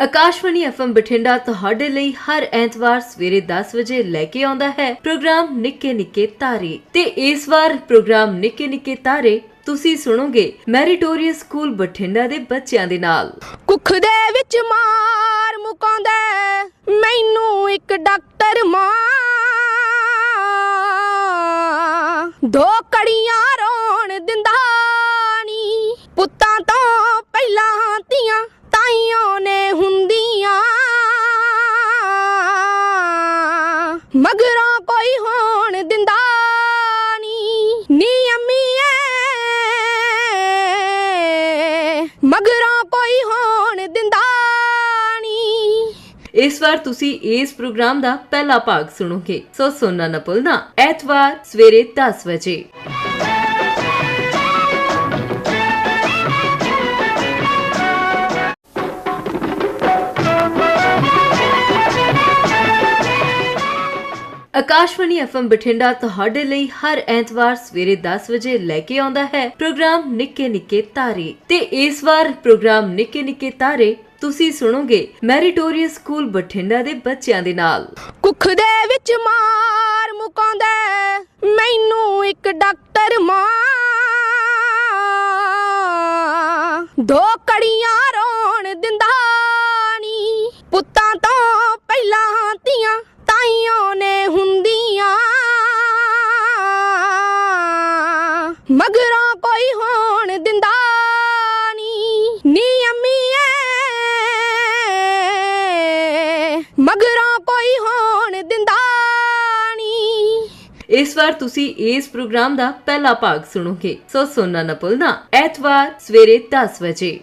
Akashvani FM Bathinda ਤੁਹਾਡੇ ਲਈ ਹਰ ਐਤਵਾਰ ਸਵੇਰੇ 10 ਵਜੇ ਲੈ ਕੇ ਆਉਂਦਾ ਹੈ ਪ੍ਰੋਗਰਾਮ ਨਿੱਕੇ ਨਿੱਕੇ ਤਾਰੇ। ਤੇ ਇਸ ਵਾਰ ਪ੍ਰੋਗਰਾਮ ਨਿੱਕੇ ਨਿੱਕੇ ਤਾਰੇ ਤੁਸੀਂ ਸੁਣੋਗੇ ਮੈਰੀਟੋਰੀਅਸ ਸਕੂਲ ਬਠਿੰਡਾ ਦੇ ਬੱਚਿਆਂ ਦੇ ਨਾਲ। ਕੁੱਖ ਦੇ ਵਿੱਚ ਮਾਰ ਮੁਕਾਉਂਦਾ ਮੈਨੂੰ ਇੱਕ ਡਾਕਟਰ ਮਾਂ ਦੋ ਕੜੀਆਂ ਰੋਣ ਦਿੰਦਾ ਨੀ, ਪੁੱਤਾਂ ਤੋਂ ਪਹਿਲਾਂ ਧੀਆਂ ਤਾਈਆਂ ਨੇ ਹੁੰਦੀਆਂ। ਮਗਰੋਂ ਕੋਈ ਹੋਣ ਦਿੰਦਾ ਨੀ ਨੀ ਅੰਮੀਏ। ਮਗਰੋਂ ਕੋਈ ਹੋਣ ਦਿੰਦਾ ਨੀ। ਇਸ ਵਾਰ ਤੁਸੀਂ ਇਸ ਪ੍ਰੋਗਰਾਮ ਦਾ ਪਹਿਲਾ ਭਾਗ ਸੁਣੋਗੇ। ਸੋ ਸੁਣਨਾ ਨਾ ਭੁੱਲਣਾ ਐਤਵਾਰ ਸਵੇਰੇ 10 ਵਜੇ। ਆਕਾਸ਼ਵਾਣੀ ਐਫਐਮ ਬਠਿੰਡਾ ਤੁਹਾਡੇ ਲਈ ਹਰ ਐਤਵਾਰ ਸਵੇਰੇ 10 ਵਜੇ ਲੈ ਕੇ ਆਉਂਦਾ ਹੈ ਪ੍ਰੋਗਰਾਮ ਨਿੱਕੇ ਨਿੱਕੇ ਤਾਰੇ। ਤੇ ਇਸ ਵਾਰ ਪ੍ਰੋਗਰਾਮ ਨਿੱਕੇ ਨਿੱਕੇ ਤਾਰੇ ਤੁਸੀਂ ਸੁਣੋਗੇ ਮੈਰੀਟੋਰੀਅਸ ਸਕੂਲ ਬਠਿੰਡਾ ਦੇ ਬੱਚਿਆਂ ਦੇ ਨਾਲ। ਕੁੱਖ ਦੇ ਵਿੱਚ ਮਾਰ ਮੁਕਾਉਂਦਾ ਮੈਨੂੰ ਇੱਕ ਡਾਕਟਰ ਮਾਂ ਦੋ ਕੜੀਆਂ ਰੋਣ ਦਿੰਦਾ ਨੀ, ਪੁੱਤਾਂ ਤੋਂ ਪਹਿਲਾਂ ਧੀਆਂ ਤਾਈਆਂ ਨੇ ਹੁੰਦੀਆਂ। ਮਗਰੋਂ ਕੋਈ ਹੋਣ ਦਿੰਦਾ ਨੀ ਨੀ ਅੰਮੀਏ। ਮਗਰੋਂ ਕੋਈ ਹੋਣ ਦਿੰਦਾ ਇਸ ਵਾਰ ਤੁਸੀਂ ਇਸ ਪ੍ਰੋਗਰਾਮ ਦਾ ਪਹਿਲਾ ਭਾਗ ਸੁਣੋਗੇ। ਸੋ ਸੁਣਨਾ ਨਾ ਭੁੱਲਣਾ। ਐਤਵਾਰ ਸਵੇਰੇ 10 ਵਜੇ।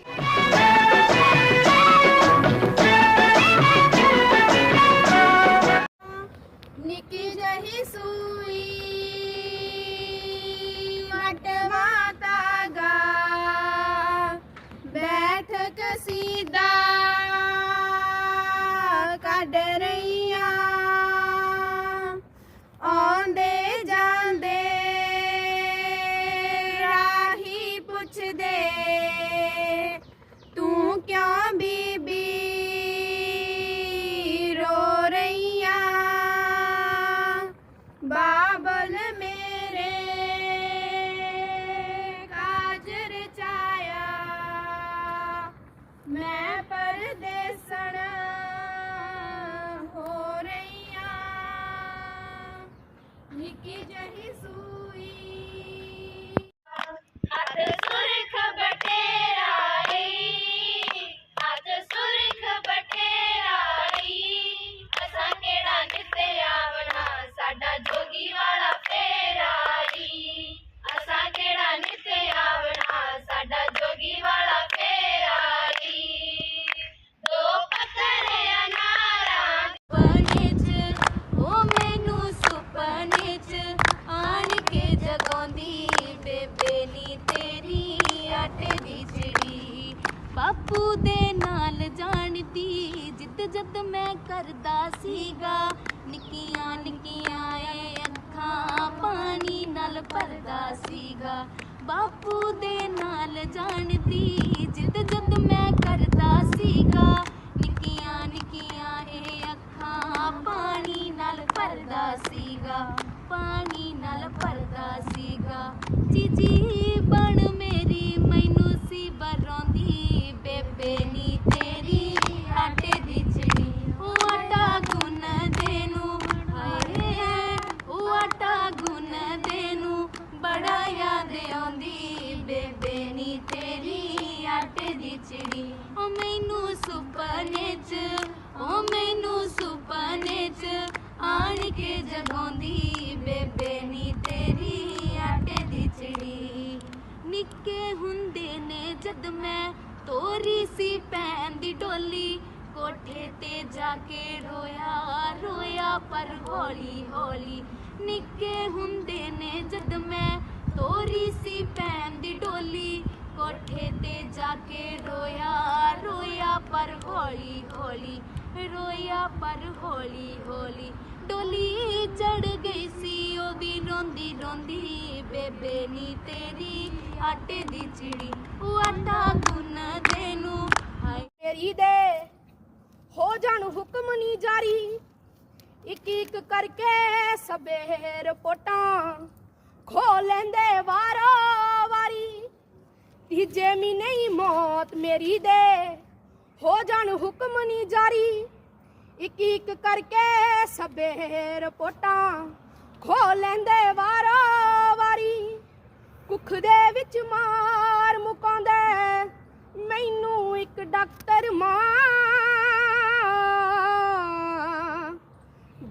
ਕੇ ਰੋਇਆ ਰੋਇਆ ਪਰ ਹੌਲੀ ਹੌਲੀ ਨਿੱਕੇ ਹੁੰਦੇ ਨੇ ਜਦ ਮੈਂ ਤੋਰੀ ਸੀ ਭੈਣ ਦੀ ਡੋਲੀ। ਕੋਠੇ ਤੇ ਜਾ ਕੇ ਰੋਇਆ ਰੋਇਆ ਪਰ ਹੌਲੀ ਹੌਲੀ, ਰੋਇਆ ਪਰ ਹੌਲੀ ਹੌਲੀ ਡੋਲੀ ਚੜ ਗਈ ਸੀ। ਉਹਦੀ ਰੋਂਦੀ ਰੋਂਦੀ, ਬੇਬੇ ਨੀ ਤੇਰੀ ਆਟੇ ਦੀ ਚਿੜੀ, ਉਹ ਆਟਾ ਗੁੰਨ ਦੇ ਨੂੰ। ਹਾਏ। ਮੇਰੀ ਦੇ ਹੋ ਜਾਣ ਹੁਕਮ ਨਹੀਂ ਜਾਰੀ। ਇੱਕ ਇੱਕ ਕਰਕੇ ਸਭੇ ਰਿਪੋਰਟਾਂ ਖੋ ਲੈਂਦੇ ਵਾਰੋ ਵਾਰੀ ਤੀਜੇ ਮਹੀਨੇ ਨਹੀਂ ਮੌਤ ਮੇਰੀ ਦੇ। ਹੋ ਜਾਣ ਹੁਕਮ ਨਹੀਂ ਜਾਰੀ। ਇੱਕ ਇੱਕ ਕਰਕੇ ਸਭੇ ਰਿਪੋਰਟਾਂ ਖੋ ਲੈਂਦੇ ਵਾਰੋ ਵਾਰੀ ਕੁੱਖ ਦੇ ਵਿੱਚ ਮਾਰ ਮੁਕਾਉਂਦੇ, ਮੈਨੂੰ ਇੱਕ ਡਾਕਟਰ ਮਾਂ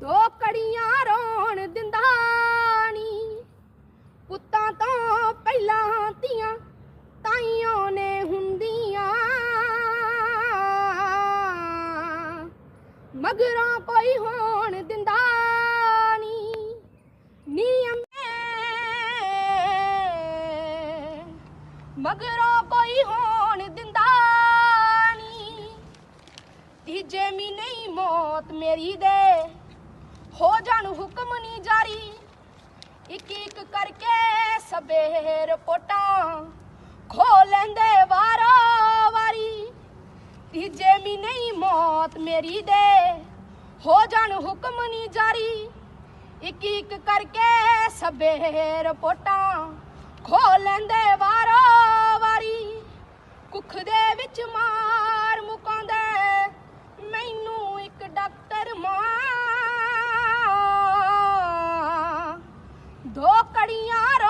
ਦੋ ਕੜੀਆਂ ਰੋਣ ਦਿੰਦਾ ਨਹੀਂ ਪੁੱਤਾਂ ਤੋਂ ਪਹਿਲਾਂ ਧੀਆਂ ਤਾਈਆਂ ਨੇ ਹੁੰਦੀਆਂ। ਮਗਰੋਂ ਕੋਈ ਹੋਣ ਦਿੰਦਾ ਨਹੀਂ ਨੀਅਮ ਮਗਰੋਂ ਕੋਈ ਹੋਣ ਦਿੰਦਾ ਨਹੀਂ ਤੀਜੇ ਮਹੀਨੇ ਹੀ ਮੌਤ ਮੇਰੀ ਦੇ। ਹੋ ਜਾਣ ਹੁਕਮ ਨਹੀਂ ਜਾਰੀ। ਇੱਕ ਇੱਕ ਕਰਕੇ ਸਭੇ ਰਿਪੋਰਟਾਂ ਖੋ ਲੈਂਦੇ ਵਾਰੋ ਵਾਰੀ ਤੀਜੇ ਮਹੀਨੇ ਹੀ ਮੌਤ ਮੇਰੀ ਦੇ। ਹੋ ਜਾਣ ਹੁਕਮ ਨਹੀਂ ਜਾਰੀ। ਇੱਕ ਇੱਕ ਕਰਕੇ ਸਭੇ ਰਿਪੋਰਟਾਂ ਖੋ ਲੈਂਦੇ ਵਾਰੋ ਵਾਰੀ ਕੁੱਖ ਦੇ ਵਿੱਚ ਮਾਰ ਮੁਕਾਉਂਦਾ, ਮੈਨੂੰ ਇੱਕ ਡਾਕਟਰ ਮਾਂ ਦੋ ਕੜੀਆਂ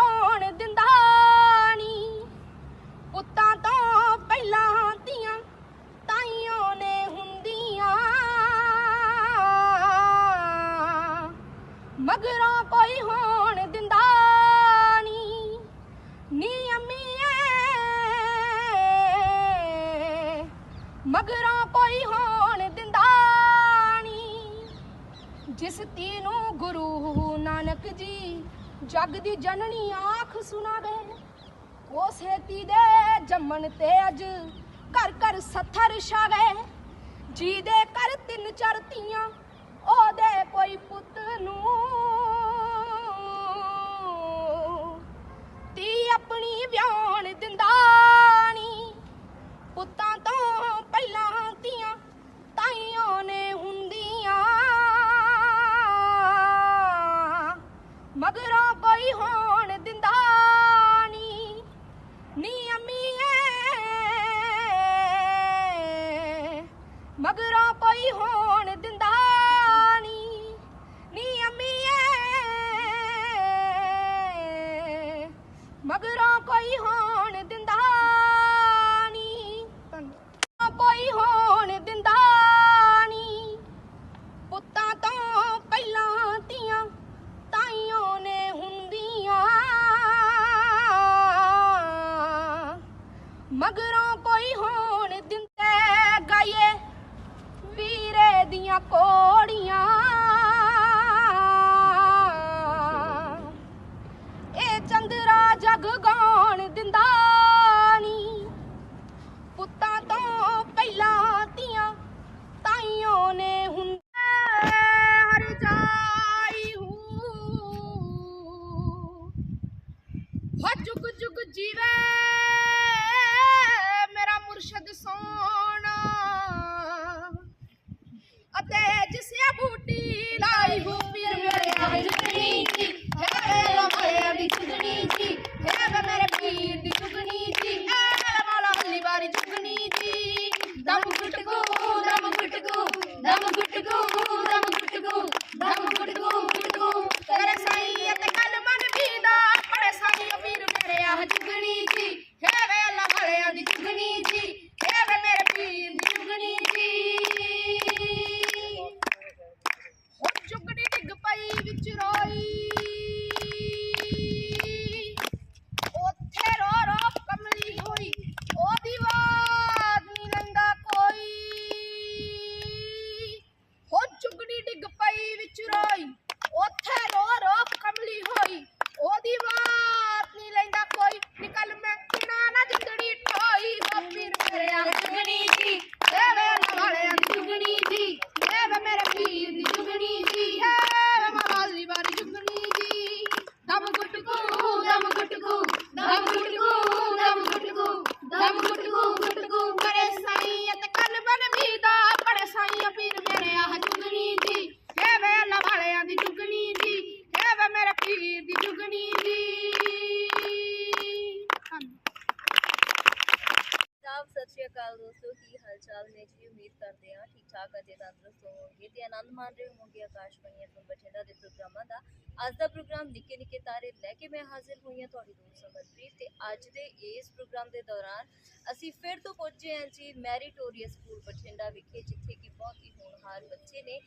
ਹਾਲ ਚਾਲ ਉਮੀਦ ਕਰਦੇ ਹਾਂ ਠੀਕ ਠਾਕ ਅਤੇ ਤੰਦਰੁਸਤ ਹੋਵੋਗੇ ਤੇ ਆਨੰਦ ਮਾਣ ਰਹੇ ਹੋਵੋਗੇ ਆਕਾਸ਼ਵਾਣੀ ਐਫਐਮ ਬਠਿੰਡਾ ਦੇ ਪ੍ਰੋਗਰਾਮਾਂ ਦਾ। ਅੱਜ ਦਾ ਪ੍ਰੋਗਰਾਮ ਨਿੱਕੇ ਨਿੱਕੇ ਤਾਰੇ ਲੈ ਕੇ ਮੈਂ ਹਾਜ਼ਰ ਹੋਈ ਹਾਂ ਤੁਹਾਡੀ ਦੋਸਤ ਸਮਰਪ੍ਰੀਤ ਤੇ ਅੱਜ ਦੇ ਇਸ ਪ੍ਰੋਗਰਾਮ ਦੇ ਦੌਰਾਨ ਅਸੀਂ ਫਿਰ ਤੋਂ ਪਹੁੰਚੇ ਹਾਂ ਜੀ ਮੈਰੀਟੋਰੀਅਸ ਸਕੂਲ ਬਠਿੰਡਾ ਵਿਖੇ, ਜਿੱਥੇ ਕਿ ਬਹੁਤ ਹੀ ਹੋਣਹਾਰ ਬੱਚੇ ਨੇ।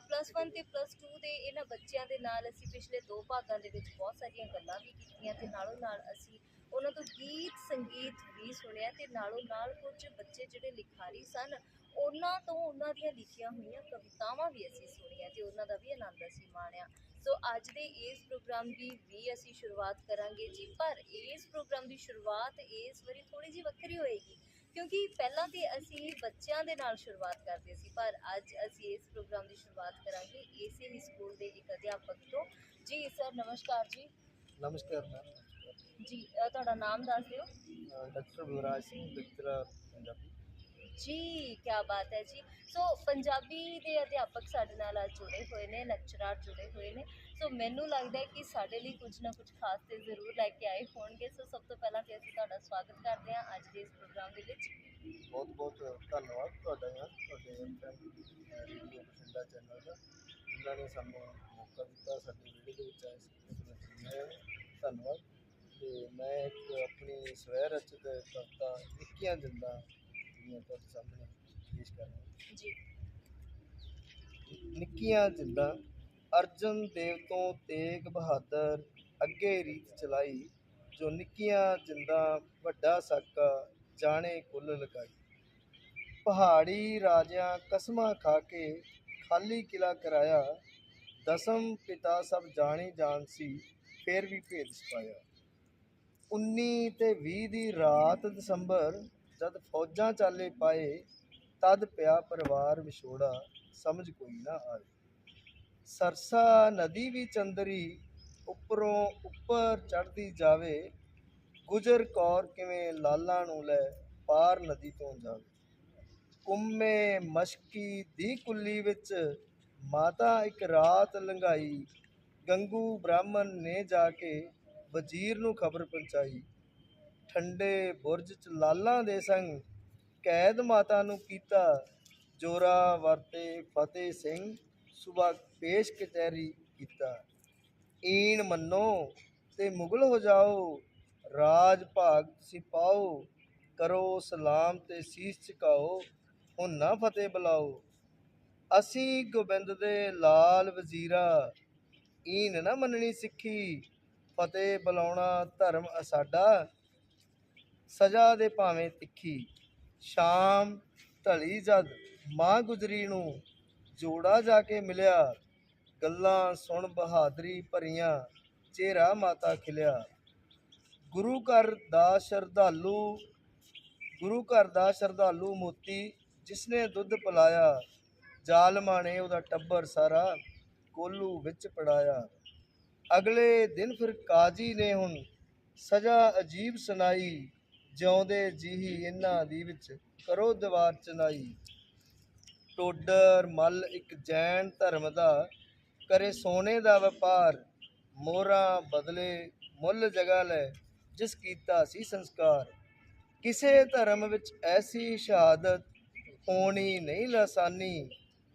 ਪਲੱਸ 1 ਤੇ ਪਲੱਸ 2 ਦੇ ਇਹਨਾਂ ਬੱਚਿਆਂ ਦੇ ਨਾਲ ਅਸੀਂ ਪਿਛਲੇ ਦੋ ਭਾਗਾਂ ਦੇ ਵਿੱਚ ਬਹੁਤ ਸਾਰੀਆਂ ਗੱਲਾਂ ਵੀ ਕੀਤੀਆਂ ਤੇ ਨਾਲੋਂ ਨਾਲ ਅਸੀਂ ਉਹਨਾਂ ਤੋਂ ਗੀਤ, ਸੰਗੀਤ ਵੀ ਸੁਣਿਆ ਤੇ ਨਾਲੋਂ ਨਾਲ ਕੁਝ ਬੱਚੇ ਜਿਹੜੇ ਲਿਖਾਰੀ ਸਨ, ਉਹਨਾਂ ਤੋਂ ਉਹਨਾਂ ਦੀਆਂ ਲਿਖੀਆਂ ਹੋਈਆਂ ਕਵਿਤਾਵਾਂ ਵੀ ਅਸੀਂ ਸੁਣੀਆਂ ਤੇ ਉਹਨਾਂ ਦਾ ਵੀ ਆਨੰਦ ਅਸੀਂ ਮਾਣਿਆ। ਸੋ ਅੱਜ ਦੇ ਇਸ ਪ੍ਰੋਗਰਾਮ ਦੀ ਵੀ ਅਸੀਂ ਸ਼ੁਰੂਆਤ ਕਰਾਂਗੇ ਜੀ, ਪਰ ਇਸ ਪ੍ਰੋਗਰਾਮ ਦੀ ਸ਼ੁਰੂਆਤ ਇਸ ਵਾਰੀ ਥੋੜੀ ਜਿਹੀ ਵੱਖਰੀ ਹੋਏਗੀ, ਕਿਉਂਕਿ ਪਹਿਲਾਂ ਤੇ ਅਸੀਂ ਬੱਚਿਆਂ ਦੇ ਨਾਲ ਸ਼ੁਰੂਆਤ ਕਰਦੇ ਸੀ, ਪਰ ਅੱਜ ਅਸੀਂ ਇਸ ਪ੍ਰੋਗਰਾਮ ਦੀ ਸ਼ੁਰੂਆਤ ਕਰਾਂਗੇ ਇਸੇ ਹੀ ਸਕੂਲ ਦੇ ਇੱਕ ਅਧਿਆਪਕ ਤੋਂ। ਜੀ, ਸਰ, ਨਮਸਕਾਰ ਜੀ। ਨਮਸਕਾਰ, ਮੈਮ। ਜੀ ਅ, ਤੁਹਾਡਾ ਨਾਮ ਦੱਸ ਦਿਓ। ਡਾਕਟਰ ਬਲਰਾਜ ਸਿੰਘ ਵਿਕਟਰਾ ਪੰਜਾਬੀ। ਜੀ ਕੀ ਬਾਤ ਹੈ ਜੀ। ਸੋ ਪੰਜਾਬੀ ਦੇ ਅਧਿਆਪਕ ਸਾਡੇ ਨਾਲ ਅੱਜ ਜੁੜੇ ਹੋਏ ਨੇ ਲੈਕਚਰਰ ਜੁੜੇ ਹੋਏ ਨੇ। ਸੋ ਮੈਨੂੰ ਲੱਗਦਾ ਹੈ ਕਿ ਸਾਡੇ ਲਈ ਕੁਝ ਨਾ ਕੁਝ ਖਾਸ ਤੇ ਜ਼ਰੂਰ ਲੈ ਕੇ ਆਏ ਹੋਣਗੇ। ਸੋ ਸਭ ਤੋਂ ਪਹਿਲਾਂ ਤੇ ਅਸੀਂ ਤੁਹਾਡਾ ਸਵਾਗਤ ਕਰਦੇ ਹਾਂ ਅੱਜ ਦੇ ਇਸ ਪ੍ਰੋਗਰਾਮ ਦੇ ਵਿੱਚ। ਬਹੁਤ ਬਹੁਤ ਧੰਨਵਾਦ ਤੁਹਾਡਾ ਯਾਰ ਤੁਹਾਡੇ ਰੇਡੀਓ ਬਠਿੰਡਾ ਚੈਨਲ ਦਾ। ਜਿਨ੍ਹਾਂ ਨੇ ਸਾਨੂੰ ਮੌਕਾ ਦਿੱਤਾ ਸਾਡੀ ਵੀਡੀਓ ਦੇ ਵਿੱਚ ਆਏ ਸੀ ਧੰਨਵਾਦ। ਤੇ ਮੈਂ ਇੱਕ ਆਪਣੀ ਸਵੈ ਰਚਿਤ ਕਵਿਤਾ ਨਿੱਕੀਆਂ ਜਿੰਦਾਂ ਜਿਹੜੀਆਂ ਤੁਹਾਡੇ ਸਾਹਮਣੇ ਪੇਸ਼ ਕਰ ਰਿਹਾ ਜੀ। ਨਿੱਕੀਆਂ ਜਿੰਦਾਂ ਅਰਜਨ ਦੇਵ ਤੋਂ ਤੇਗ ਬਹਾਦਰ ਅੱਗੇ ਰੀਤ ਚਲਾਈ ਜੋ ਨਿੱਕੀਆਂ ਜਿੰਦਾਂ ਵੱਡਾ ਸਾਕਾ ਜਾਣੇ ਕੁੱਲ ਲਗਾਈ। ਪਹਾੜੀ ਰਾਜਿਆਂ ਕਸਮਾਂ ਖਾ ਕੇ ਖਾਲੀ ਕਿਲਾ ਕਰਾਇਆ ਦਸਮ ਪਿਤਾ ਸਭ ਜਾਣੀ ਜਾਣ ਸੀ ਫੇਰ ਵੀ ਭੇਦ ਛਪਾਇਆ। 19 ਤੇ 20 ਦੀ ਰਾਤ ਦਸੰਬਰ ਜਦ ਫੌਜਾਂ ਚਾਲੇ ਪਾਏ, ਤਦ ਪਿਆ ਪਰਿਵਾਰ ਵਿਛੋੜਾ, ਸਮਝ ਕੋਈ ਨਾ ਆਏ। ਸਰਸਾ ਨਦੀ ਵੀ ਚੰਦਰੀ, ਉੱਪਰੋਂ ਉੱਪਰ ਚੜਦੀ ਜਾਵੇ, ਗੁਜਰ ਕੌਰ ਕਿਵੇਂ ਲਾਲਾਂ ਨੂੰ ਲੈ ਪਾਰ ਨਦੀ ਤੋਂ ਜਾਵੇ। ਕੁੰਮੇ ਮਸ਼ਕੀ ਦੀ ਕੁੱਲੀ ਵਿੱਚ ਮਾਤਾ ਇੱਕ ਰਾਤ ਲੰਘਾਈ, ਗੰਗੂ ਬ੍ਰਾਹਮਣ ਨੇ ਜਾ ਕੇ ਵਜ਼ੀਰ ਨੂੰ ਖਬਰ ਪਹੁੰਚਾਈ। ਠੰਡੇ ਬੁਰਜ ਚ ਲਾਲਾਂ ਦੇ ਸੰਗ ਕੈਦ ਮਾਤਾ ਨੂੰ ਕੀਤਾ ਜੋਰਾ ਵਰਤੇ ਫਤਿਹ ਸਿੰਘ, ਸੁਬਾ ਪੇਸ਼ ਕਚਹਿਰੀ ਕੀਤਾ। ਈਨ ਮੰਨੋ ਤੇ ਮੁਗਲ ਹੋ ਜਾਓ, ਰਾਜ ਭਾਗ ਤੁਸੀਂ ਪਾਓ, ਕਰੋ ਸਲਾਮ ਤੇ ਸੀਸ ਝੁਕਾਓ ਹੁਣ ਨਾ ਫਤਿਹ ਬੁਲਾਓ। ਅਸੀਂ ਗੋਬਿੰਦ ਦੇ ਲਾਲ ਵਜ਼ੀਰਾ ਈਨ ਨਾ ਮੰਨਣੀ ਸਿੱਖੀ ਫਤਿਹ ਬੁਲਾਉਣਾ ਧਰਮ ਅਸਾਡਾ ਸਜ਼ਾ ਦੇ ਭਾਵੇਂ ਤਿੱਖੀ। ਸ਼ਾਮ ਢਲੀ ਜਦ ਮਾਂ ਗੁਜਰੀ ਨੂੰ ਜੋੜਾ ਜਾ ਕੇ ਮਿਲਿਆ, ਗੱਲਾਂ ਸੁਣ ਬਹਾਦਰੀ ਭਰੀਆਂ, ਚਿਹਰਾ ਮਾਤਾ ਖਿਲਿਆ। ਗੁਰੂ ਘਰ ਦਾ ਸ਼ਰਧਾਲੂ, ਗੁਰੂ ਘਰ ਦਾ ਸ਼ਰਧਾਲੂ ਮੋਤੀ ਜਿਸਨੇ ਦੁੱਧ ਪਿਲਾਇਆ ਜ਼ਾਲਮਾਂ ਨੇ ਉਹਦਾ ਟੱਬਰ ਸਾਰਾ ਕੋਲੂ ਵਿੱਚ ਪੜਾਇਆ। ਅਗਲੇ ਦਿਨ ਫਿਰ ਕਾਜੀ ਨੇ ਹੁਣ ਸਜ਼ਾ ਅਜੀਬ ਸੁਣਾਈ, ਜਿਉਂਦੇ ਜੀਹੀ ਇਹਨਾਂ ਦੀ ਵਿੱਚ ਕਰੋ ਦੀਵਾਰ ਚਨਾਈ ਟੋਡਰ ਮੱਲ ਇੱਕ ਜੈਨ ਧਰਮ ਦਾ, ਕਰੇ ਸੋਨੇ ਦਾ ਵਪਾਰ, ਮੋਹਰਾਂ ਬਦਲੇ ਮੁੱਲ ਜਗ੍ਹਾ ਲੈ, ਜਿਸ ਕੀਤਾ ਸੀ ਸੰਸਕਾਰ। ਕਿਸੇ ਧਰਮ ਵਿੱਚ ਐਸੀ ਸ਼ਹਾਦਤ ਹੋਣੀ ਨਹੀਂ ਲਸਾਨੀ,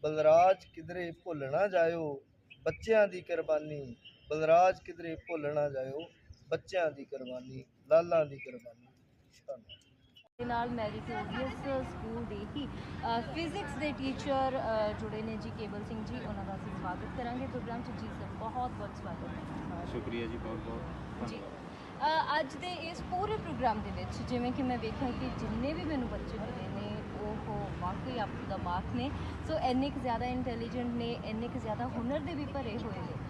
ਬਲਰਾਜ ਕਿਧਰੇ ਭੁੱਲ ਨਾ ਜਾਇਓ ਬੱਚਿਆਂ ਦੀ ਕੁਰਬਾਨੀ। ਬਲਰਾਜ ਕਿਧਰੇ ਭੁੱਲ ਨਾ ਜਾਇਓ ਬੱਚਿਆਂ ਦੀ ਕੁਰਬਾਨੀ ਲਾਲਾਂ ਦੀ ਕੁਰਬਾਨੀ। ਧੰਨਵਾਦ। ਦੇ ਨਾਲ ਮੈਰੀਟੋਰੀਅਸ ਸਕੂਲ ਦੇ ਹੀ। ਫਿਜ਼ਿਕਸ ਦੇ ਟੀਚਰ ਜੁੜੇ ਨੇ ਜੀ ਕੇਵਲ ਸਿੰਘ ਜੀ ਉਹਨਾਂ ਦਾ ਅਸੀਂ ਸਵਾਗਤ ਕਰਾਂਗੇ। ਪ੍ਰੋਗਰਾਮ 'ਚ ਜੀ ਸਰ ਬਹੁਤ ਬਹੁਤ ਸਵਾਗਤ ਹੈ। ਸ਼ੁਕਰੀਆ ਜੀ ਬਹੁਤ ਬਹੁਤ ਜੀ। ਅੱਜ ਦੇ ਇਸ ਪੂਰੇ ਪ੍ਰੋਗਰਾਮ ਦੇ ਵਿੱਚ ਜਿਵੇਂ ਕਿ ਮੈਂ ਵੇਖਿਆ ਕਿ ਜਿੰਨੇ ਵੀ ਮੈਨੂੰ ਬੱਚੇ ਮਿਲੇ ਨੇ ਉਹ ਵਾਕਈ ਆਪ ਦਾ ਮਾਰਕ ਨੇ। ਸੋ ਇੰਨੇ ਕੁ ਜ਼ਿਆਦਾ ਇੰਟੈਲੀਜੈਂਟ ਨੇ ਇੰਨੇ ਕੁ ਜ਼ਿਆਦਾ ਹੁਨਰ ਦੇ ਵੀ ਭਰੇ ਹੋਏ ਨੇ।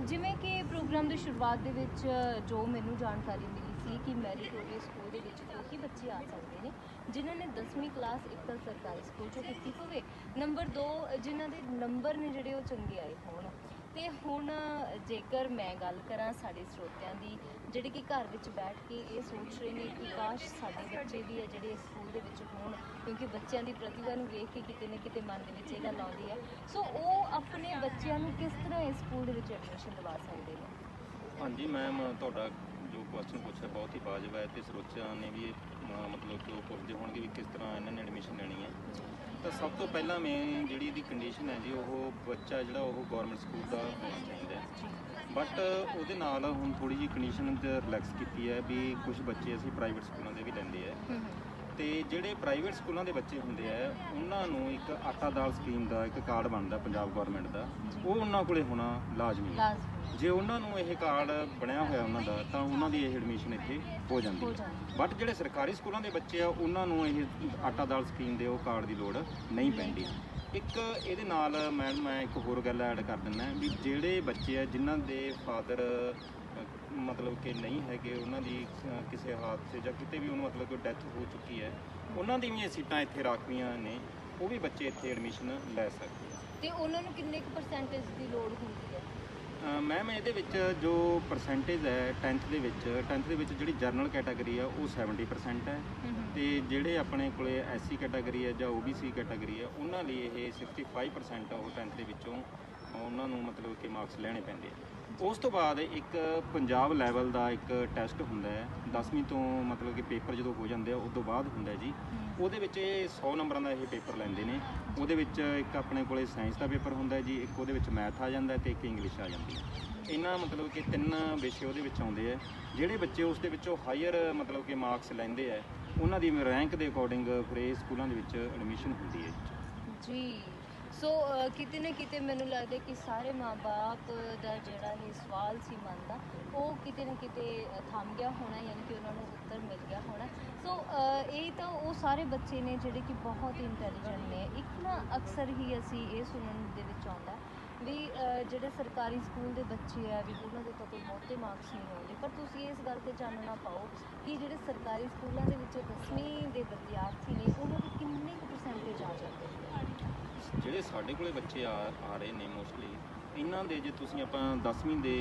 ਜਿਵੇਂ ਕਿ ਪ੍ਰੋਗਰਾਮ ਦੀ ਸ਼ੁਰੂਆਤ ਦੇ ਵਿੱਚ ਜੋ ਮੈਨੂੰ ਜਾਣਕਾਰੀ ਮਿਲੀ ਸੀ ਕਿ ਮੈਰੀਟੋਰੀਅਸ ਸਕੂਲ ਦੇ ਵਿੱਚ ਉਹੀ ਬੱਚੇ ਆ ਸਕਦੇ ਨੇ, ਜਿਨ੍ਹਾਂ ਨੇ 10ਵੀਂ ਕਲਾਸ ਇੱਕ ਤਾਂ ਸਰਕਾਰੀ ਸਕੂਲ ਚੋਂ ਕੀਤੀ ਹੋਵੇ। ਨੰਬਰ 2 ਜਿਨ੍ਹਾਂ ਦੇ ਨੰਬਰ ਨੇ ਜਿਹੜੇ ਉਹ ਚੰਗੇ ਆਏ ਹੋਣ। ਤੇ ਹੁਣ ਜੇਕਰ ਮੈਂ ਗੱਲ ਕਰਾਂ ਸਾਡੇ ਸਰੋਤਿਆਂ ਦੀ, ਜਿਹੜੇ ਕਿ ਘਰ ਵਿੱਚ ਬੈਠ ਕੇ ਇਹ ਸੋਚ ਰਹੇ ਨੇ ਕਿ ਕਾਸ਼ ਸਾਡੇ ਬੱਚੇ ਵੀ ਹੈ ਜਿਹੜੇ ਸਕੂਲ ਦੇ ਵਿੱਚ ਹੋਣ, ਕਿਉਂਕਿ ਬੱਚਿਆਂ ਦੀ ਪ੍ਰਤਿਭਾ ਨੂੰ ਵੇਖ ਕੇ ਕਿਤੇ ਨਾ ਕਿਤੇ ਮਨ ਦੇ ਵਿੱਚ ਇਹ ਗੱਲ ਆਉਂਦੀ ਹੈ। ਸੋ ਉਹ ਆਪਣੇ ਬੱਚਿਆਂ ਨੂੰ ਕਿਸ ਤਰ੍ਹਾਂ ਇਸ ਸਕੂਲ ਦੇ ਵਿੱਚ ਐਡਮਿਸ਼ਨ ਦਿਵਾ ਸਕਦੇ ਨੇ? ਹਾਂਜੀ ਮੈਮ ਤੁਹਾਡਾ ਜੋ ਕੁਐਸਚਨ ਪੁੱਛਿਆ ਬਹੁਤ ਹੀ ਵਾਜਬ ਹੈ ਤੇ ਸਰੋਤਿਆਂ ਨੇ ਵੀ ਮਤਲਬ ਕਿ ਉਹ ਪੁੱਛਦੇ ਹੋਣਗੇ ਵੀ ਕਿਸ ਤਰ੍ਹਾਂ ਇਹਨਾਂ ਨੇ ਐਡਮਿਸ਼ਨ ਲੈਣੀ ਹੈ। ਤਾਂ ਸਭ ਤੋਂ ਪਹਿਲਾਂ ਮੈਂ ਜਿਹੜੀ ਇਹਦੀ ਕੰਡੀਸ਼ਨ ਹੈ ਜੀ ਉਹ ਬੱਚਾ ਜਿਹੜਾ ਉਹ ਗਵਰਨਮੈਂਟ ਸਕੂਲ ਦਾ ਹੋਣਾ ਚਾਹੀਦਾ ਬਟ ਉਹਦੇ ਨਾਲ ਹੁਣ ਥੋੜੀ ਜਿਹੀ ਕੰਡੀਸ਼ਨ ਤੇ ਰਿਲੈਕਸ ਕੀਤੀ ਹੈ ਵੀ ਕੁਝ ਬੱਚੇ ਅਸੀਂ ਪ੍ਰਾਈਵੇਟ ਸਕੂਲਾਂ ਦੇ ਵੀ ਲੈਂਦੇ ਆ। ਤੇ ਜਿਹੜੇ ਪ੍ਰਾਈਵੇਟ ਸਕੂਲਾਂ ਦੇ ਬੱਚੇ ਹੁੰਦੇ ਆ ਉਹਨਾਂ ਨੂੰ ਇੱਕ ਆਟਾ ਦਾਲ ਸਕੀਮ ਦਾ ਇੱਕ ਕਾਰਡ ਬਣਦਾ ਪੰਜਾਬ ਗਵਰਨਮੈਂਟ ਦਾ ਉਹ ਉਹਨਾਂ ਕੋਲੇ ਹੋਣਾ ਲਾਜ਼ਮੀ ਹੈ। ਜੇ ਉਹਨਾਂ ਨੂੰ ਇਹ ਕਾਰਡ ਬਣਿਆ ਹੋਇਆ ਉਹਨਾਂ ਦਾ ਤਾਂ ਉਹਨਾਂ ਦੀ ਇਹ ਐਡਮਿਸ਼ਨ ਇੱਥੇ ਹੋ ਜਾਂਦੀ ਹੋ। ਬਟ ਜਿਹੜੇ ਸਰਕਾਰੀ ਸਕੂਲਾਂ ਦੇ ਬੱਚੇ ਆ ਉਹਨਾਂ ਨੂੰ ਇਹ ਆਟਾ ਦਾਲ ਸਕੀਮ ਦੇ ਉਹ ਕਾਰਡ ਦੀ ਲੋੜ ਨਹੀਂ ਪੈਂਦੀ। ਇੱਕ ਇਹਦੇ ਨਾਲ ਮੈਡਮ ਮੈਂ ਇੱਕ ਹੋਰ ਗੱਲ ਐਡ ਕਰ ਦਿੰਦਾ ਵੀ ਜਿਹੜੇ ਬੱਚੇ ਆ ਜਿਨ੍ਹਾਂ ਦੇ ਫਾਦਰ ਮਤਲਬ ਕਿ ਨਹੀਂ ਹੈਗੇ ਉਹਨਾਂ ਦੀ ਕਿਸੇ ਹਾਦਸੇ ਜਾਂ ਕਿਤੇ ਵੀ ਉਹਨੂੰ ਮਤਲਬ ਕਿ ਡੈਥ ਹੋ ਚੁੱਕੀ ਹੈ ਉਹਨਾਂ ਦੀ ਵੀ ਇਹ ਸੀਟਾਂ ਇੱਥੇ ਰਾਖਵੀਆਂ ਨੇ ਉਹ ਵੀ ਬੱਚੇ ਇੱਥੇ ਐਡਮਿਸ਼ਨ ਲੈ ਸਕਦੇ ਤੇ ਉਹਨਾਂ ਨੂੰ ਕਿੰਨੇ ਕੁ ਪਰਸੈਂਟੇਜ ਦੀ ਲੋੜ ਹੁੰਦੀ ਮੈਮ ਇਹਦੇ ਵਿੱਚ ਜੋ ਪਰਸੈਂਟੇਜ ਹੈ 10th ਦੇ ਵਿੱਚ 10th ਦੇ ਵਿੱਚ ਜਿਹੜੀ ਜਰਨਲ ਕੈਟਾਗਰੀ ਆ ਉਹ 70% ਹੈ ਤੇ ਜਿਹੜੇ ਆਪਣੇ ਕੋਲੇ ਐਸਸੀ ਕੈਟਾਗਰੀ ਹੈ ਜਾਂ OBC ਕੈਟਾਗਰੀ ਹੈ ਉਹਨਾਂ ਲਈ ਇਹ 65% ਉਹ 10th ਦੇ ਵਿੱਚੋਂ ਉਹਨਾਂ ਨੂੰ ਮਤਲਬ ਕਿ ਮਾਰਕਸ ਲੈਣੇ ਪੈਂਦੇ ਆ। ਉਸ ਤੋਂ ਬਾਅਦ ਇੱਕ ਪੰਜਾਬ ਲੈਵਲ ਦਾ ਇੱਕ ਟੈਸਟ ਹੁੰਦਾ ਹੈ। 10ਵੀਂ ਤੋਂ ਮਤਲਬ ਕਿ ਪੇਪਰ ਜਦੋਂ ਹੋ ਜਾਂਦੇ ਆ ਉਸ ਤੋਂ ਬਾਅਦ ਹੁੰਦਾ ਜੀ। ਉਹਦੇ ਵਿੱਚ ਇਹ 100 ਨੰਬਰਾਂ ਦਾ ਇਹ ਪੇਪਰ ਲੈਂਦੇ ਨੇ। ਉਹਦੇ ਵਿੱਚ ਇੱਕ ਆਪਣੇ ਕੋਲੇ ਸਾਇੰਸ ਦਾ ਪੇਪਰ ਹੁੰਦਾ ਜੀ ਇੱਕ ਉਹਦੇ ਵਿੱਚ ਮੈਥ ਆ ਜਾਂਦਾ ਤੇ ਇੱਕ ਇੰਗਲਿਸ਼ ਆ ਜਾਂਦੀ ਹੈ। ਇਹਨਾਂ ਮਤਲਬ ਕਿ ਤਿੰਨ ਵਿਸ਼ੇ ਉਹਦੇ ਵਿੱਚ ਆਉਂਦੇ ਆ ਜਿਹੜੇ ਬੱਚੇ ਉਸ ਦੇ ਵਿੱਚੋਂ ਹਾਇਰ ਮਤਲਬ ਕਿ ਮਾਰਕਸ ਲੈਂਦੇ ਆ ਉਹਨਾਂ ਦੀ ਰੈਂਕ ਦੇ ਅਕੋਰਡਿੰਗ ਫਿਰ ਸਕੂਲਾਂ ਦੇ ਵਿੱਚ ਐਡਮਿਸ਼ਨ ਹੁੰਦੀ ਹੈ ਜੀ। ਸੋ ਕਿਤੇ ਨਾ ਕਿਤੇ ਮੈਨੂੰ ਲੱਗਦਾ ਕਿ ਸਾਰੇ ਮਾਪੇ ਦਾ ਜਿਹੜਾ ਇਹ ਸਵਾਲ ਸੀ ਮਨ ਦਾ, ਉਹ ਕਿਤੇ ਨਾ ਕਿਤੇ ਥੰਮ ਗਿਆ ਹੋਣਾ, ਯਾਨੀ ਕਿ ਉਹਨਾਂ ਨੂੰ ਉੱਤਰ ਮਿਲ ਗਿਆ ਹੋਣਾ। ਸੋ ਇਹ ਤਾਂ ਉਹ ਸਾਰੇ ਬੱਚੇ ਨੇ ਜਿਹੜੇ ਕਿ ਬਹੁਤ ਇੰਟੈਲੀਜੈਂਟ ਨੇ। ਇੱਕ ਨਾ ਅਕਸਰ ਹੀ ਅਸੀਂ ਇਹ ਸੁਣਨ ਦੇ ਵਿੱਚ ਆਉਂਦਾ ਵੀ ਜਿਹੜੇ ਸਰਕਾਰੀ ਸਕੂਲ ਦੇ ਬੱਚੇ ਆ, ਵੀ ਉਹਨਾਂ ਦੇ ਤਾਂ ਕੋਈ ਬਹੁਤੇ ਮਾਰਕਸ ਨਹੀਂ ਆਉਂਦੇ। ਪਰ ਤੁਸੀਂ ਇਸ ਗੱਲ ਤੇ ਚਾਨਣਾ ਪਾਓ ਕਿ ਜਿਹੜੇ ਸਰਕਾਰੀ ਸਕੂਲਾਂ ਦੇ ਵਿੱਚ 10ਵੀਂ ਦੇ ਵਿਦਿਆਰਥੀ ਨੇ, ਉਹਨਾਂ ਦੇ ਕਿੰਨੇ ਕੁ ਪਰਸੈਂਟੇਜ ਆ ਜਾਂਦੇ ਨੇ? ਜਿਹੜੇ ਸਾਡੇ ਕੋਲੇ ਬੱਚੇ ਆ ਆ ਰਹੇ ਨੇ ਮੋਸਟਲੀ ਇਹਨਾਂ ਦੇ ਜੇ ਤੁਸੀਂ ਆਪਾਂ 10ਵੀਂ ਦੇ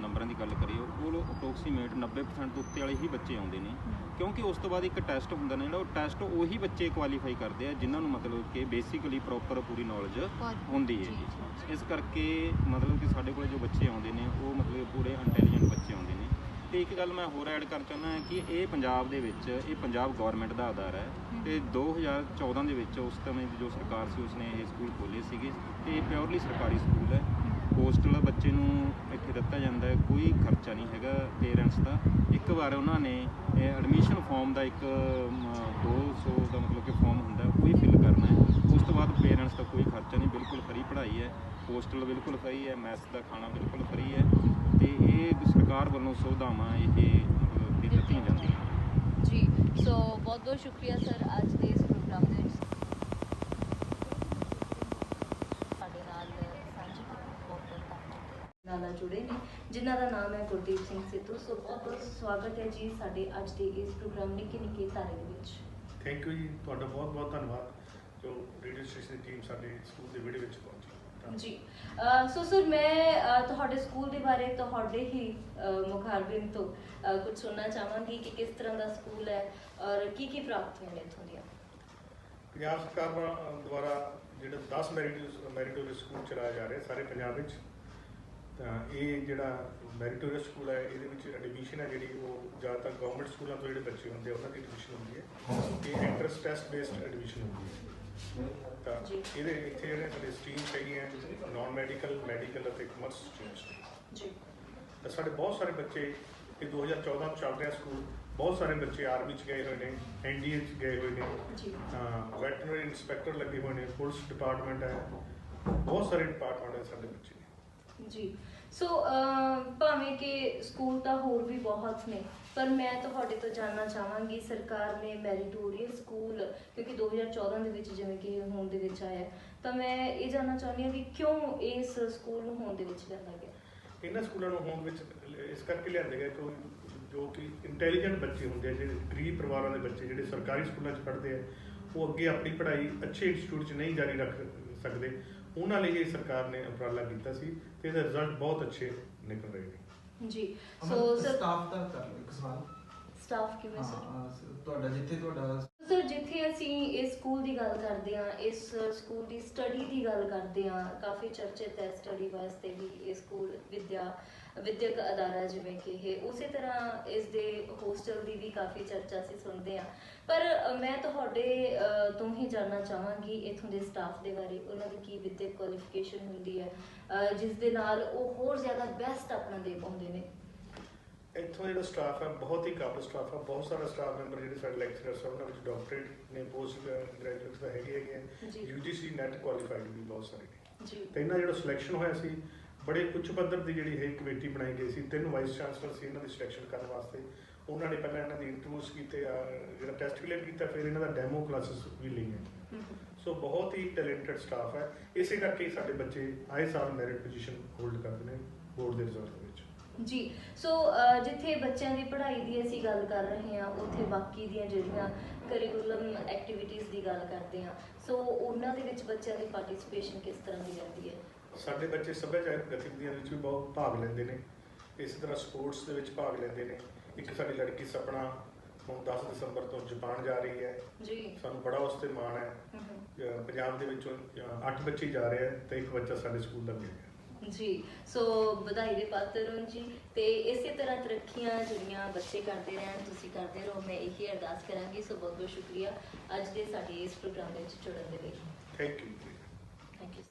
ਨੰਬਰਾਂ ਦੀ ਗੱਲ ਕਰੀਏ ਉਹ ਅਪਰੋਕਸੀਮੇਟ 90% ਤੋਂ ਉੱਤੇ ਵਾਲੇ ਹੀ ਬੱਚੇ ਆਉਂਦੇ ਨੇ। ਕਿਉਂਕਿ ਉਸ ਤੋਂ ਬਾਅਦ ਇੱਕ ਟੈਸਟ ਹੁੰਦਾ ਨੇ ਜਿਹੜਾ ਉਹ ਟੈਸਟ ਉਹੀ ਬੱਚੇ ਕੁਆਲੀਫਾਈ ਕਰਦੇ ਆ ਜਿਨ੍ਹਾਂ ਨੂੰ ਮਤਲਬ ਕਿ ਬੇਸਿਕਲੀ ਪ੍ਰੋਪਰ ਪੂਰੀ ਨੌਲੇਜ ਹੁੰਦੀ ਹੈ ਇਸ ਕਰਕੇ ਮਤਲਬ ਕਿ ਸਾਡੇ ਕੋਲੇ ਜੋ ਬੱਚੇ ਆਉਂਦੇ ਨੇ ਉਹ ਮਤਲਬ ਪੂਰੇ ਇੰਟੈਲੀਜੈਂਟ ਬੱਚੇ ਆਉਂਦੇ ਨੇ। ਤੇ ਇੱਕ ਗੱਲ ਮੈਂ ਹੋਰ ਐਡ ਕਰ ਚਾਹੁੰਦਾ ਕਿ ਇਹ ਪੰਜਾਬ ਦੇ ਵਿੱਚ ਇਹ ਪੰਜਾਬ ਗਵਰਨਮੈਂਟ ਦਾ ਆਧਾਰ ਹੈ। ਤੇ 2014 ਦੇ ਵਿੱਚ ਉਸ ਸਮੇਂ ਦੀ ਜੋ ਸਰਕਾਰ ਸੀ ਉਸਨੇ ਇਹ ਸਕੂਲ ਖੋਲ੍ਹੇ ਸੀਗੇ ਤੇ ਇਹ ਪਿਓਰਲੀ ਸਰਕਾਰੀ ਸਕੂਲ ਹੈ। ਹੋਸਟਲ ਬੱਚੇ ਨੂੰ ਇੱਥੇ ਦਿੱਤਾ ਜਾਂਦਾ ਹੈ ਕੋਈ ਖਰਚਾ ਨਹੀਂ ਹੈਗਾ ਪੇਰੈਂਟਸ ਦਾ। ਇੱਕ ਵਾਰ ਉਹਨਾਂ ਨੇ ਐਡਮਿਸ਼ਨ ਫਾਰਮ ਦਾ ਇੱਕ ਅਮ, 200 ਦਾ ਮਤਲਬ ਕਿ ਫਾਰਮ ਹੁੰਦਾ ਉਹ ਹੀ ਫਿਲ ਕਰਨਾ ਹੈ। ਉਸ ਤੋਂ ਬਾਅਦ ਪੇਰੈਂਟਸ ਦਾ ਕੋਈ ਖਰਚਾ ਨਹੀਂ ਬਿਲਕੁਲ ਫਰੀ ਪੜ੍ਹਾਈ ਹੈ। ਹੋਸਟਲ ਬਿਲਕੁਲ ਫਰੀ ਹੈ ਮੈਸ ਦਾ ਖਾਣਾ ਬਿਲਕੁਲ ਫਰੀ ਹੈ। ਤੇ ਇਹ ਸਰਕਾਰ ਵੱਲੋਂ ਸੁਵਿਧਾਵਾਂ ਇਹ ਮਤਲਬ ਕਿ ਦਿੱਤੀਆਂ ਜਾਂਦੀਆਂ ਜੀ ਸੋ ਬਹੁਤ ਬਹੁਤ ਸ਼ੁਕਰੀਆ ਸਰ ਅੱਜ ਦੇ ਇਸ ਪ੍ਰੋਗਰਾਮ ਦੇ ਵਿੱਚ। ਸਾਡੇ ਨਾਲ ਸਾਂਝੀ ਨਾਲ ਜੁੜੇ ਨੇ ਜਿਨ੍ਹਾਂ ਦਾ ਨਾਮ ਹੈ ਗੁਰਦੀਪ ਸਿੰਘ ਸਿੱਧੂ। ਸੋ ਬਹੁਤ ਬਹੁਤ ਸਵਾਗਤ ਹੈ ਜੀ ਸਾਡੇ ਅੱਜ ਦੇ ਇਸ ਪ੍ਰੋਗਰਾਮ ਨਿੱਕੇ ਨਿੱਕੇ ਤਾਰੇ ਦੇ ਵਿੱਚ। ਥੈਂਕ ਯੂ ਜੀ ਤੁਹਾਡਾ ਬਹੁਤ ਬਹੁਤ ਧੰਨਵਾਦ ਜੋ ਰੇਡੀਓ ਸਟੇਸ਼ਨ ਦੀ ਟੀਮ ਸਾਡੇ ਸਕੂਲ ਦੇ ਵਿਹੜੇ ਵਿੱਚ ਪਹੁੰਚੀ। ਜੀ ਸੋ ਸਰ ਮੈਂ ਤੁਹਾਡੇ ਸਕੂਲ ਦੇ ਬਾਰੇ ਤੁਹਾਡੇ ਹੀ ਅਹ ਮੁਖਾਰਬਿਨ ਤੋਂ ਕੁਝ ਸੁਣਨਾ ਚਾਹਾਂਗੀ ਕਿ ਕਿਸ ਤਰ੍ਹਾਂ ਦਾ ਸਕੂਲ ਹੈ ਔਰ ਕੀ ਕੀ ਪ੍ਰਾਪਤੀਆਂ ਨੇ ਇੱਥੋਂ ਦੀਆਂ? ਪੰਜਾਬ ਸਰਕਾਰ ਦੁਆਰਾ ਜਿਹੜਾ 10 ਮੈਰੀਟੋਰੀਅਸ ਮੈਰੀਟੋਰੀਅਸ ਸਕੂਲ ਚਲਾਇਆ ਜਾ ਰਿਹਾ ਸਾਰੇ ਪੰਜਾਬ ਵਿੱਚ ਤਾਂ ਇਹ ਜਿਹੜਾ ਮੈਰੀਟੋਰੀਅਸ ਸਕੂਲ ਹੈ ਇਹਦੇ ਵਿੱਚ ਐਡਮਿਸ਼ਨ ਹੈ ਜਿਹੜੀ ਉਹ ਜ਼ਿਆਦਾਤਰ ਗਵਰਨਮੈਂਟ ਸਕੂਲਾਂ ਤੋਂ ਜਿਹੜੇ ਬੱਚੇ ਹੁੰਦੇ ਆ ਉਹਨਾਂ ਦੀ ਐਡਮਿਸ਼ਨ ਹੁੰਦੀ ਹੈ। ਇਹ ਐਂਟਰੈਂਸ ਟੈਸਟ ਬੇਸਡ ਐਡਮਿਸ਼ਨ ਹੁੰਦੀ ਹੈ। ਤਾਂ। ਇਹਦੇ ਇੱਥੇ ਜਿਹੜੇ ਸਾਡੇ ਸਟਰੀਮਸ ਹੈਗੀਆਂ ਨਾਨ ਮੈਡੀਕਲ ਮੈਡੀਕਲ ਅਤੇ ਕਮਰਸ ਸਟਰੀਮਸ ਜੀ। ਤਾਂ ਸਾਡੇ ਬਹੁਤ ਸਾਰੇ ਬੱਚੇ ਇਹ 2014 ਤੋਂ ਚੱਲ ਰਿਹਾ ਸਕੂਲ। ਬਹੁਤ ਸਾਰੇ ਬੱਚੇ ਆਰਮੀ ਚ ਗਏ ਹੋਏ ਨੇ ਐਨਡੀਏ ਚ ਗਏ ਹੋਏ ਨੇ ਜੀ। ਤਾਂ ਵੈਟਰਨਰੀ ਇਨਸਪੈਕਟਰ ਲੱਗੇ ਹੋਏ ਨੇ ਪੁਲਿਸ ਡਿਪਾਰਟਮੈਂਟ ਹੈ ਬਹੁਤ ਸਾਰੇ ਡਿਪਾਰਟਮੈਂਟ ਹੈ ਸਾਡੇ ਬੱਚੇ। ਜੀ। ਸੋ ਭਾਵੇਂ ਕਿ ਸਕੂਲ ਤਾਂ ਹੋਰ ਵੀ ਬਹੁਤ ਨੇ ਪਰ ਮੈਂ ਤੁਹਾਡੇ ਤੋਂ ਜਾਨਣਾ ਚਾਹਾਂਗੀ ਸਰਕਾਰ ਨੇ ਮੈਰੀਟੋਰੀਅਸ ਸਕੂਲ ਕਿਉਂਕਿ 2014 ਦੇ ਵਿੱਚ ਜਿਵੇਂ ਕਿ ਹੋਂਦ ਦੇ ਵਿੱਚ ਆਇਆ ਤਾਂ ਮੈਂ ਇਹ ਜਾਨਣਾ ਚਾਹੁੰਦੀ ਹਾਂ ਕਿ ਕਿਉਂ ਇਸ ਸਕੂਲ ਨੂੰ ਹੋਂਦ ਦੇ ਵਿੱਚ ਲਿਆਂਦਾ ਗਿਆ? ਇਹਨਾਂ ਸਕੂਲਾਂ ਨੂੰ ਹੋਂਦ ਵਿੱਚ ਇਸ ਕਰਕੇ ਲਿਆਂਦੇ ਗਏ? ਕਿ ਜੋ ਕਿ ਇੰਟੈਲੀਜੈਂਟ ਬੱਚੇ ਹੁੰਦੇ ਆ ਜਿਹੜੇ ਗਰੀਬ ਪਰਿਵਾਰਾਂ ਦੇ ਬੱਚੇ ਜਿਹੜੇ ਸਰਕਾਰੀ ਸਕੂਲਾਂ 'ਚ ਪੜ੍ਹਦੇ ਆ ਉਹ ਅੱਗੇ ਆਪਣੀ ਪੜ੍ਹਾਈ ਅੱਛੇ ਇੰਸਟੀਚਿਊਟ 'ਚ ਨਹੀਂ ਜਾਰੀ ਰੱਖ ਸਕਦੇ। ਉਹਨਾਂ ਲਈ ਇਹ ਸਰਕਾਰ ਨੇ ਉਪਰਾਲਾ ਕੀਤਾ ਸੀ ਤੇ ਇਹਦੇ ਰਿਜ਼ਲਟ ਬਹੁਤ ਅੱਛੇ ਨਿਕਲ ਰਹੇ ਨੇ। ਜੀ ਸੋ ਸਰ ਸਟਾਫ ਦਾ ਕਰ ਲਓ ਇੱਕ ਸਵਾਲ। ਸਟਾਫ ਕਿਵੇਂ ਸਰ? ਤੁਹਾਡਾ ਜਿੱਥੇ ਤੁਹਾਡਾ ਸਰ ਜਿੱਥੇ ਅਸੀਂ ਇਸ ਸਕੂਲ ਦੀ ਗੱਲ ਕਰਦੇ ਹਾਂ ਇਸ ਸਕੂਲ ਦੀ ਸਟੱਡੀ ਦੀ ਗੱਲ ਕਰਦੇ ਹਾਂ ਕਾਫੀ ਚਰਚਿਤ ਹੈ ਸਟੱਡੀ ਵਾਸਤੇ ਵੀ ਇਹ ਸਕੂਲ ਵਿਦਿਆ। ਵਿਦਿਅਕ ਅਦਾਰਾ ਜਿਵੇਂ ਕਿ ਇਹ ਉਸੇ ਤਰ੍ਹਾਂ ਇਸ ਦੇ ਹੋਸਟਲ ਦੀ ਵੀ ਕਾਫੀ ਚਰਚਾ ਅਸੀਂ ਸੁਣਦੇ ਹਾਂ। ਪਰ ਮੈਂ ਤੁਹਾਡੇ ਤੋਂ ਹੀ ਜਾਨਣਾ ਚਾਹਾਂਗੀ ਇਥੋਂ ਦੇ ਸਟਾਫ ਦੇ ਬਾਰੇ ਉਹਨਾਂ ਦੀ ਕੀ ਵਿਦਿਅਕ ਕੁਆਲੀਫਿਕੇਸ਼ਨ ਹੁੰਦੀ ਹੈ ਜਿਸ ਦੇ ਨਾਲ ਉਹ ਹੋਰ ਜ਼ਿਆਦਾ ਬੈਸਟ ਆਪਣਾ ਦੇ ਪਾਉਂਦੇ ਨੇ। ਇੱਥੋਂ ਜਿਹੜਾ ਸਟਾਫ ਹੈ ਬਹੁਤ ਹੀ ਕਾਬਲ ਸਟਾਫ ਹੈ। ਬਹੁਤ ਸਾਰਾ ਸਟਾਫ ਮੈਂਬਰ ਜਿਹੜੇ ਸਾਡੇ ਲੈਕਚਰਰਸ ਆ ਉਹਨਾਂ ਵਿੱਚ ਡਾਕਟਰੇਟ ਨੇ ਪੋਸਟ ਗ੍ਰੈਜੂਏਟਸ ਹੈਗੇ ਹੈਗੇ ਆ। ਯੂਜੀਸੀ ਨੈਟ ਕੁਆਲੀਫਾਈਡ ਵੀ ਬਹੁਤ ਸਾਰੇ ਨੇ। ਜੀ। ਤੇ ਇਹਨਾਂ ਜਿਹੜਾ ਸਿਲੈਕਸ਼ਨ ਹੋਇਆ ਸੀ ਬੜੇ ਉੱਚ ਪੱਧਰ ਦੀ ਜਿਹੜੀ ਹੈ ਕਮੇਟੀ ਬਣਾਈ ਗਈ ਸੀ ਤਿੰਨ ਵਾਈਸ ਚਾਂਸਲਰ ਸੀ ਇਹਨਾਂ ਦੀ ਸਿਲੈਕਸ਼ਨ ਕਰਨ ਵਾਸਤੇ। ਉਹਨਾਂ ਨੇ ਪਹਿਲਾਂ ਇਹਨਾਂ ਦੀ ਇੰਟਰਵਿਊਸ ਕੀਤੇ ਆ ਜਿਹੜਾ ਟੈਸਟ ਕਲੀਅਰ ਕੀਤਾ ਫਿਰ ਇਹਨਾਂ ਦਾ ਡੈਮੋ ਕਲਾਸਿਸ ਵੀ ਲਈਆਂ। ਸੋ ਬਹੁਤ ਹੀ ਟੈਲੈਂਟਡ ਸਟਾਫ ਹੈ। ਇਸੇ ਕਰਕੇ ਸਾਡੇ ਬੱਚੇ ਆਏ ਸਾਲ ਮੈਰਿਟ ਪੋਜੀਸ਼ਨ ਹੋਲਡ ਕਰਦੇ ਨੇ ਬੋਰਡ ਦੇ ਰਿਜ਼ਲਟ ਵਿੱਚ। ਜੀ ਸੋ ਜਿੱਥੇ ਬੱਚਿਆਂ ਦੀ ਪੜ੍ਹਾਈ ਦੀ ਅਸੀਂ ਗੱਲ ਕਰ ਰਹੇ ਹਾਂ ਉੱਥੇ ਬਾਕੀ ਦੀਆਂ ਜਿਹੜੀਆਂ ਕਰਿਕੂਲਮ ਐਕਟੀਵਿਟੀਜ਼ ਦੀ ਗੱਲ ਕਰਦੇ ਹਾਂ। ਸੋ ਉਹਨਾਂ ਦੇ ਵਿੱਚ ਬੱਚਿਆਂ ਦੀ ਪਾਰਟਿਸਿਪੇਸ਼ਨ ਕਿਸ ਤਰ੍ਹਾਂ ਦੀ ਰਹਿੰਦੀ ਹੈ? ਸਾਡੇ ਬੱਚੇ ਸੱਭਿਆਚਾਰਕ ਗਤੀਵਿਧੀਆਂ ਵਿੱਚ ਵੀ ਬਹੁਤ ਭਾਗ ਲੈਂਦੇ ਨੇ। ਇਸੇ ਤਰ੍ਹਾਂ ਸਪੋਰਟਸ ਦੇ ਵਿੱਚ ਭਾਗ ਲੈਂਦੇ ਨੇ। ਇੱਕ ਸਾਡੀ ਲੜਕੀ ਸਪਨਾ ਹੁਣ 10 ਦਸੰਬਰ ਤੋਂ ਜਾਪਾਨ ਜਾ ਰਹੀ ਹੈ। ਜੀ। ਸਾਨੂੰ ਬੜਾ ਉਸ ਤੇ ਮਾਣ ਹੈ। ਪੰਜਾਬ ਦੇ ਵਿੱਚੋਂ 8 ਬੱਚੇ ਜਾ ਰਹੇ ਆ ਤੇ ਇੱਕ ਬੱਚਾ ਸਾਡੇ ਸਕੂਲ ਦਾ ਵੀ ਹੈ ਹਮ। ਜੀ। ਸੋ ਵਧਾਈ ਦੇ ਪਾਤਰ ਹੋ ਜੀ ਤੇ ਇਸੇ ਤਰ੍ਹਾਂ ਤਰੱਕੀਆਂ ਜਿਹੜੀਆਂ ਬੱਚੇ ਕਰਦੇ ਰਹਿਣ ਤੁਸੀਂ ਕਰਦੇ ਰਹੋ ਮੈਂ ਇਹੀ ਅਰਦਾਸ ਕਰਾਂਗੀ। ਸੋ ਬਹੁਤ ਬਹੁਤ ਸ਼ੁਕਰੀਆ। ਅੱਜ ਦੇ ਸਾਡੇ ਇਸ ਪ੍ਰੋਗਰਾਮ ਵਿੱਚ ਜੁੜਨ ਦੇ ਲਈ। Thank you